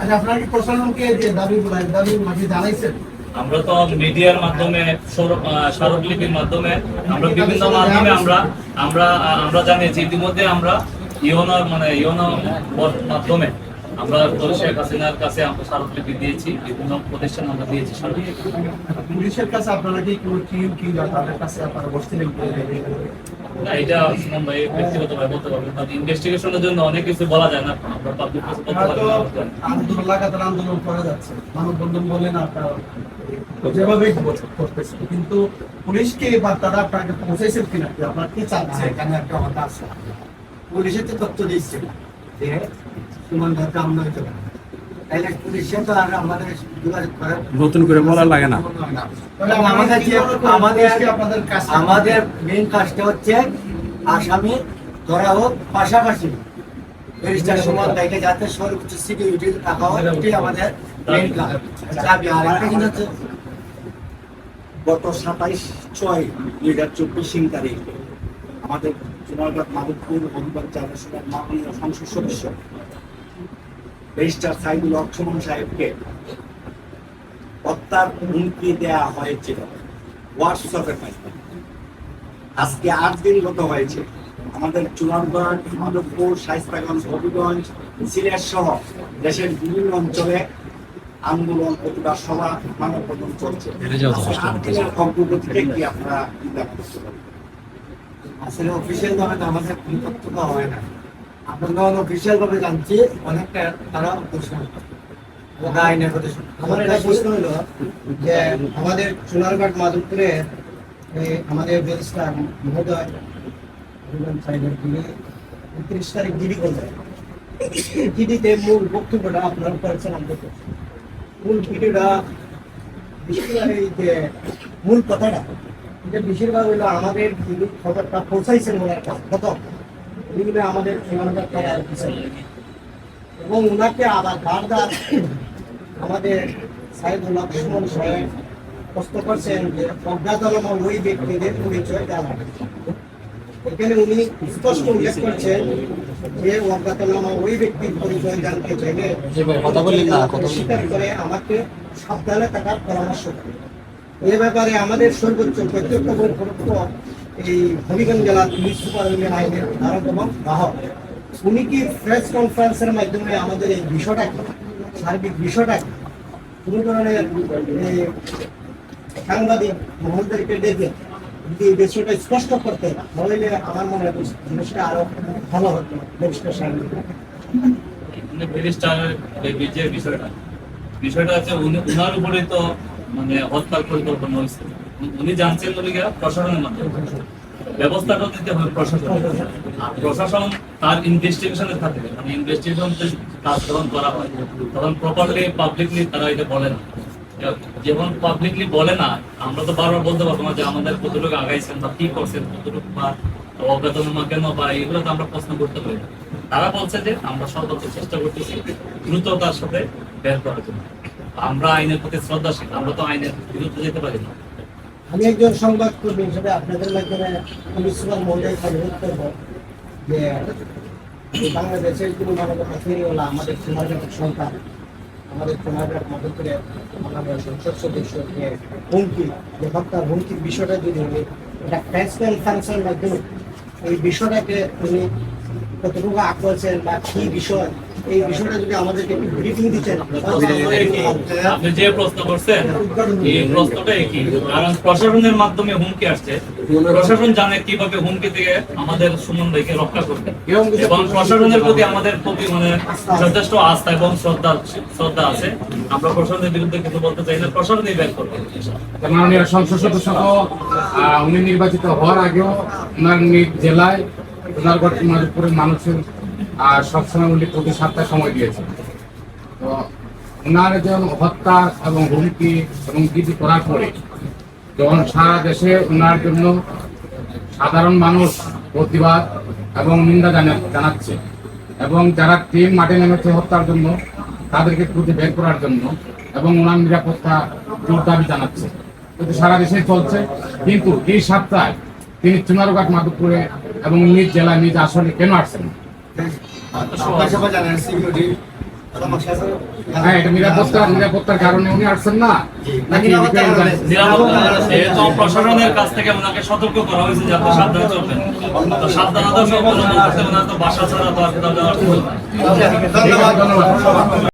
আচ্ছা আপনারা কি প্রশাসনকে যে দাবি দাবি মাঝে জানাইছেন? আমরা তো মিডিয়ার মাধ্যমে স্মারকলিপির মাধ্যমে আমরা বিভিন্ন মাধ্যমে আমরা আমরা আমরা জানিয়েছি। ইতিমধ্যে আমরা ইয়োনার মানে ইওনো মাধ্যমে আমরা শেখ হাসিনার কাছে আমরা স্মারকলিপি দিয়েছি বিভিন্ন প্রতিষ্ঠান আমরা দিয়েছি পুলিশের কাছে আপনারা কি কোনো টিম কি তাদের কাছে আপনারা বসছিলেন না এটা ভাই ব্যক্তিগত ভাবে বলতে পারবেন কারণ ইনভেস্টিগেশনের জন্য অনেক কিছু বলা যায় না আমরা পাবলিক কিছু বলতে হয়তো পারি না আন্দোলন লাগাতার আন্দোলন করে যাচ্ছে। মানববন্ধন বলেন আপনারা যেভাবেই করতেছে কিন্তু পুলিশকে বা তারা আপনাকে পৌঁছাইছেন কিনা আপনার কি চাচ্ছে এখানে একটা কথা আছে পুলিশের তো তথ্য দিচ্ছে। যে সুমন ভাইকে আমরা হইতে পারে তাইলে পুলিশে তো আর আমাদের যোগাযোগ করার নতুন করে বলা লাগে না। তাহলে এবং আমাদের যে আমাদের পুলিশকে আপনাদের কাছে আমাদের মেইন কাজটা হচ্ছে আসামি ধরা হোক পাশাপাশি ব্যারিস্টার সুমন ভাইকে যাতে সর্বোচ্চ সিকিউরিটি রাখা হয় এটাই আমাদের মেইন কাজ। দাবি আর একটা জিনিস হচ্ছে গত সাতাইশ ছয় দুই হাজার চব্বিশ তারিখ আমাদের চুনারঘাট মাধবপুর হবিগঞ্জ চারশোটার মাননীয় সংসদ সদস্য ব্যারিস্টার সাইদুল হক সুমন সাহেবকে হত্যার হুমকি দেওয়া হয়েছিল। হোয়াটসঅ্যাপের মাধ্যমে আজকে আট দিন গত হয়েছে। আমাদের চুনারগঞ্জ মাধবপুর শাইস্তাগঞ্জ হবিগঞ্জ সিলেট সহ দেশের বিভিন্ন অঞ্চলে আন্দোলন প্রতিবাদ সভা মানববন্ধন চলছে। আপনারা আসলে অফিসিয়াল ভাবে তো আমাদের কোনো তথ্য হয় না। আমরা যখন অফিসিয়াল ভাবে জানছি অনেকটা তারা প্রতি আমার একটা প্রশ্ন হলো যে আমাদের চুনারঘাট মাধবপুরে আমাদের ব্যারিস্টার মহোদয় যিনি উনত্রিশ তারিখ জিডি করলেন। জিডিতে মূল বক্তব্যটা আপনারা করেছেন আমাদের মূল ভিডিওটা যে মূল কথাটা এটা বেশিরভাগ হলো আমাদের খবরটা পৌঁছাইছেন ওনার প্রথম এগুলো আমাদের থানার অফিসার এবং ওনাকে আবার বারবার আমাদের সাহেবুল্লাহ সুমন সাহেব প্রশ্ন করছেন যে অজ্ঞাতনামা ওই ব্যক্তিদের পরিচয় জানা এখানে উনি স্পষ্ট উল্লেখ করছেন যে অজ্ঞাতনামা ওই ব্যক্তির পরিচয় জানতে চাইলে। স্বীকার করে আমাকে সাবধানে থাকার পরামর্শ করে এ ব্যাপারে আমাদের সর্বোচ্চ প্রত্যক্ষ এই হবিগঞ্জ জেলার পুলিশ সুপার আইনের ধারক এবং বাহক উনি কি প্রেস কনফারেন্সের মাধ্যমে আমাদের এই বিষয়টা সার্বিক বিষয়টা কোনো ধরনের সাংবাদিক মহলদেরকে ডেকে যদি এই বিষয়টা স্পষ্ট করতে তাহলে আমার মনে হয় জিনিসটা আরও ভালো হতো মানে বিষয়টা। বিষয়টা হচ্ছে উনার উপরে তো মানে হত্যার পরিকল্পনা হয়েছে। উনি- জানছেন উনি প্রশাসনের মাধ্যমে? ব্যবস্থাটা দিতে হবে প্রশাসন প্রশাসন তার ইনভেস্টিগেশনে থাকবে মানে ইনভেস্টিগেশন করা হয়, তখন প্রপারলি পাবলিকলি তারা এটা বলে না। পাবলিকলি বলে না, আমরা তো বারবার বলতে পারব না যে আমাদের কতটুকু আগাইছেন বা কি করছেন, কতটুকু বা অজ্ঞাতনামা কেন বা এগুলো তো আমরা প্রশ্ন করতে পারি। তারা বলছে যে আমরা সর্বোচ্চ চেষ্টা করতেছি দ্রুততার সাথে বের করার জন্য। আমরা আইনের প্রতি শ্রদ্ধাশীল, আমরা তো আইনের বিরুদ্ধে যেতে পারি না। আমি একজন সংবাদকর্মী হিসেবে আপনাদের মাধ্যমে পুলিশ সুপার মহোদয় অনুরোধ করব যে বাংলাদেশের কোনো মানবতা ফেরিওয়ালা আমাদের সমাজের সন্তান, আমাদের মধ্যে করে আমাদের সংসদ সদস্যকে হুমকি, যে হত্যার হুমকির বিষয়টা যদি উনি এটা প্রেস কনফারেন্সের মাধ্যমে, এই বিষয়টাকে উনি কতটুকু আঁকড়েছেন বা কি বিষয় এই বিষয়টা যদি আমাদেরকে একটু ব্রিফিং দিচ্ছেন আপনি যে প্রশ্ন করছেন এই প্রশ্নটা একই। কারণ প্রশাসনের মাধ্যমে হুমকি আসছে। প্রশাসন জানে কীভাবে হুমকি থেকে আমাদের সুমন ভাইকে রক্ষা করবে। এবং প্রশাসনের প্রতি আমাদের প্রতি মানে যথেষ্ট আস্থা এবং শ্রদ্ধা শ্রদ্ধা আছে। আমরা প্রশাসনের বিরুদ্ধে কিছু বলতে চাই না প্রশাসনই ব্যাক করবে। মাননীয় সংসদ সদস্য উনি নির্বাচিত হওয়ার আগেও ওনার জেলায় ওনার মাধবপুরের আহ, সবসময় উনি প্রতি সপ্তাহে সময় দিয়েছেন তো ওনার যেমন হত্যা এবং হুমকি এবং কিছু করার পরে যখন সারা দেশে ওনার জন্য সাধারণ মানুষ প্রতিবাদ এবং নিন্দা জানা- জানাচ্ছে এবং যারা টিম মাঠে নেমেছে হত্যার জন্য তাদেরকে খুঁজে বের করার জন্য এবং ওনার নিরাপত্তা জোর দাবি জানাচ্ছে কিন্তু সারা দেশে চলছে কিন্তু এই সপ্তাহে তিনি চুনারুঘাট মাধবপুরে এবং নিজ জেলায় নিজ আসনে কেন আসছেন না? হ্যাঁ নিরাপত্তার কারণে উনি আসছেন না? প্রশাসনের কাছ থেকে ওনাকে সতর্ক করা হয়েছে যাতে সাবধানে চলবেন তো সাবধানতা বাসা ছাড়া তো আর ধন্যবাদ।